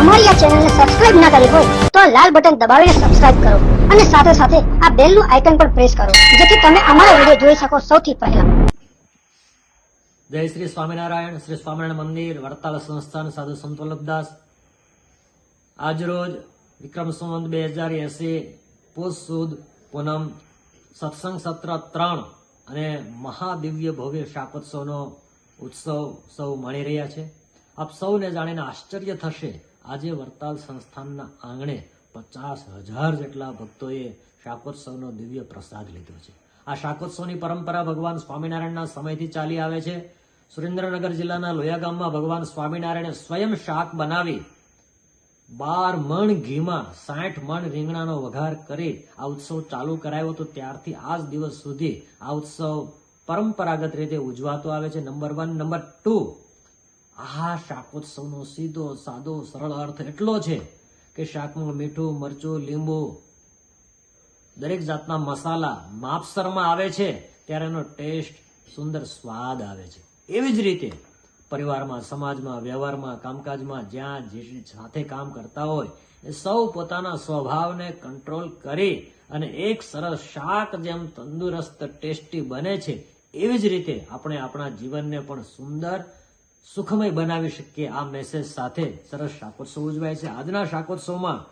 અમારી આ ચેનલને સબસ્ક્રાઇબ ના કરી હોય તો આ લાલ બટન દબાવીને સબસ્ક્રાઇબ કરો અને સાથે સાથે આ બેલનું આઇકન પણ પ્રેસ કરો, જેથી તમે અમારા વીડિયો જોઈ શકો સૌથી પહેલા. જય શ્રી સ્વામિનારાયણ શ્રી સ્વામિનારાયણ મંદિર, વડતાલ સંસ્થાન, સાધુ સંત વલ્લભદાસ. આજરોજ વિક્રમ સંવંત બે હજાર એસી પુષ સુદ પૂનમ સત્સંગ સત્ર ત્રણ અને મહાદિવ્ય ભવ્ય શાકોત્સવનો ઉત્સવ સૌ માણી રહ્યા છે. આપ સૌને જાણીને આશ્ચર્ય થશે આજે વડતાલ સંસ્થાનના આંગણે પચાસ હજાર જેટલા ભક્તોએ શાકોત્સવનો દિવ્ય પ્રસાદ લીધો છે. આ શાકોત્સવની પરંપરા ભગવાન સ્વામિનારાયણના સમયથી ચાલી આવે છે. સુરેન્દ્રનગર જિલ્લાના લોયા ગામમાં ભગવાન સ્વામિનારાયણે સ્વયં શાક બનાવી બાર મણ ઘીમાં સાઠ મણ રીંગણાનો વઘાર કરી આ ઉત્સવ ચાલુ કરાયો હતો. ત્યારથી આજ દિવસ સુધી આ ઉત્સવ પરંપરાગત રીતે ઉજવાતો આવે છે. નંબર વન, નંબર ટુ આ શાકોત્સવનો સીધો, સાદો, સરળ અર્થ એટલો છે કે શાકમાં મીઠું, મરચું, લીંબુ, દરેક જાતના મસાલા માપસરમાં આવે છે, ત્યારે એનો ટેસ્ટ સુંદર સ્વાદ આવે છે. એવી જ રીતે પરિવારમાં, સમાજમાં, વ્યવહારમાં, કામકાજમાં જ્યાં જે સાથે કામ કરતા હોય, એ સૌ પોતાના સ્વભાવને કંટ્રોલ કરી અને એક સરસ શાક જેમ તંદુરસ્ત, ટેસ્ટી બને છે, એવી જ રીતે આપણે આપણા જીવનને પણ સુંદર સુખમય બનાવી શકીએ. આ મેસેજ સાથે સરસ શાકોત્સવ ઉજવાય છે. આજના શાકોત્સવમાં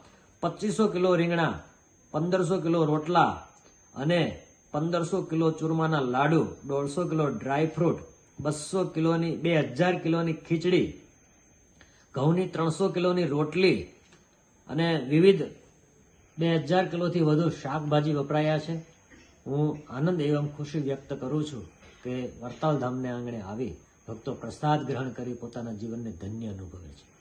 પચીસો કિલો રીંગણા, પંદરસો કિલો રોટલા અને પંદરસો કિલો ચૂરમાના લાડુ, દોઢસો કિલો ડ્રાય ફ્રૂટ બસો કિલોની, બે હજાર કિલોની ખીચડી, ઘઉંની ત્રણસો કિલોની રોટલી અને વિવિધ બે હજાર કિલોથી વધુ શાકભાજી વપરાયા છે. હું આનંદ એવમ ખુશી વ્યક્ત કરું છું કે વરતાલ ધામને આંગણે આવી ભક્તો પ્રસાદ ગ્રહણ કરી પોતાના જીવનને ધન્ય અનુભવે છે.